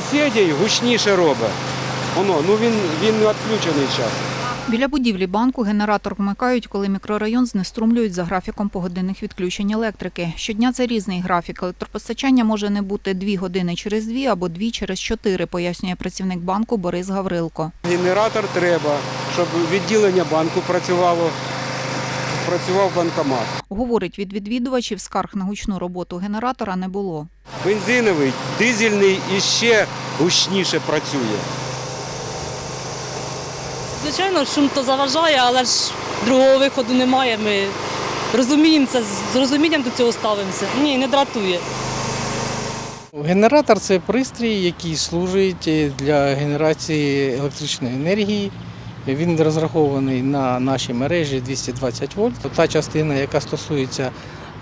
сусідів гучніше робить. Воно, ну він, він не відключений зараз. Біля будівлі банку генератор вмикають, коли мікрорайон знеструмлюють за графіком погодинних відключень електрики. Щодня це різний графік. Електропостачання може не бути дві години через дві або дві через чотири, пояснює працівник банку Борис Гаврилко. Генератор треба, щоб відділення банку працювало, працював банкомат. Говорить, від відвідувачів скарг на гучну роботу генератора не було. Бензиновий, дизельний і ще гучніше працює. Звичайно, шум то заважає, але ж другого виходу немає. Ми розуміємо це, з розумінням до цього ставимося. Ні, не дратує. Генератор це пристрій, який служить для генерації електричної енергії. Він розрахований на наші мережі 220 вольт. Та частина, яка стосується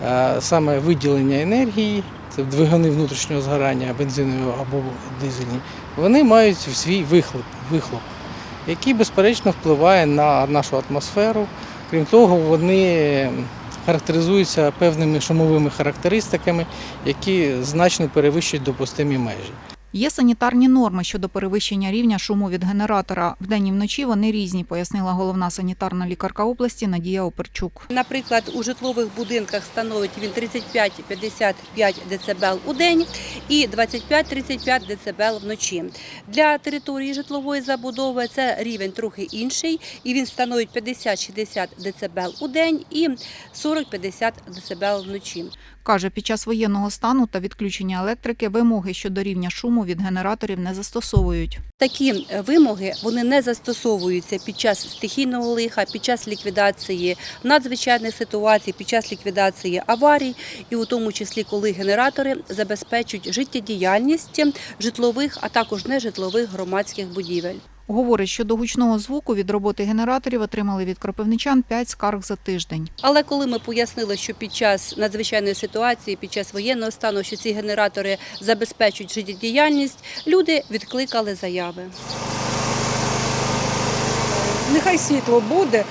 е, саме виділення енергії, це двигуни внутрішнього згорання, бензинові або дизельні, вони мають свій вихлоп, вихлоп, який безперечно впливає на нашу атмосферу. Крім того, вони характеризуються певними шумовими характеристиками, які значно перевищують допустимі межі. Є санітарні норми щодо перевищення рівня шуму від генератора. Вдень і вночі вони різні, пояснила головна санітарна лікарка області Надія Оперчук. Наприклад, у житлових будинках становить він 35-55 дБ у день і 25-35 дБ вночі. Для території житлової забудови це рівень трохи інший, і він становить 50-60 дБ у день і 40-50 дБ вночі. Каже, під час воєнного стану та відключення електрики вимоги щодо рівня шуму від генераторів не застосовують. Такі е, вимоги вони не застосовуються під час стихійного лиха, під час ліквідації надзвичайних ситуацій, під час ліквідації аварій, і у тому числі, коли генератори забезпечують життєдіяльність житлових, а також нежитлових громадських будівель. Говорить, що до гучного звуку від роботи генераторів отримали від кропивничан 5 скарг за тиждень. Але коли ми пояснили, що під час надзвичайної ситуації, під час воєнного стану, що ці генератори забезпечують життєдіяльність, люди відкликали заяви. Нехай світло буде,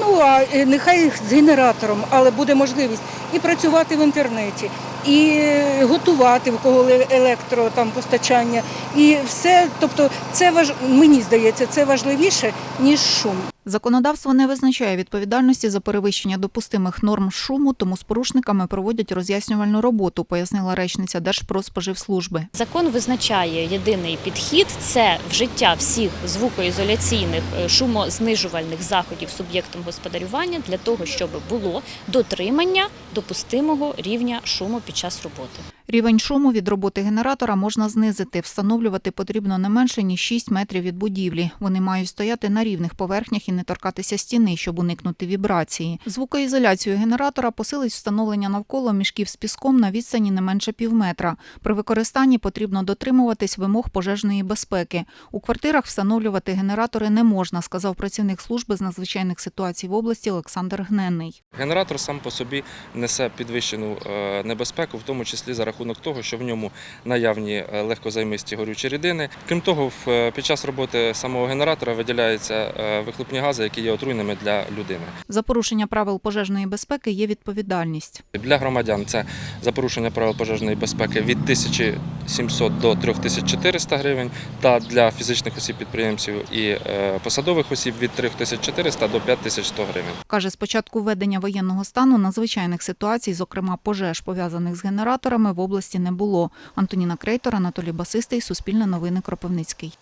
ну а е, нехай з генератором, але буде можливість і працювати в інтернеті, і готувати в кого ле- електро там постачання, і все. Тобто, це важ... мені здається, це важливіше ніж шум. Законодавство не визначає відповідальності за перевищення допустимих норм шуму, тому з порушниками проводять роз'яснювальну роботу, пояснила речниця Держпродспоживслужби. Закон визначає єдиний підхід це вжиття всіх звукоізоляційних е, шумознижувальних заходів суб'єктом господарювання для того, щоб було дотримання допустимого рівня шуму під час роботи. Рівень шуму від роботи генератора можна знизити. Встановлювати потрібно не менше ніж 6 метрів від будівлі. Вони мають стояти на рівних поверхнях і не торкатися стіни, щоб уникнути вібрації. Звукоізоляцію генератора посилить встановлення навколо мішків з піском на відстані не менше півметра. При використанні потрібно дотримуватись вимог пожежної безпеки. У квартирах встановлювати генератори не можна, сказав працівник служби з надзвичайних ситуацій в області Олександр Гненний. Генератор сам по собі несе підвищену е, небезпеку, в тому числі за рахунок того, що в ньому наявні е, легкозаймисті горючі рідини. Крім того, е, під час роботи самого генератора виділяються е, вихлопні гази, які є отруйними для людини. За порушення правил пожежної безпеки є відповідальність. Для громадян це за порушення правил пожежної безпеки від 1700 до 3400 гривень, та для фізичних осіб підприємців і е, посадових осіб від 3400 до 5100 гривень. Каже, з початку введення воєнного стану надзвичайних ситуацій, зокрема пожеж, пов'язаних з генераторами, в області не було. Антоніна Крейтор, Анатолій Басистий, Суспільне новини Кропивницький.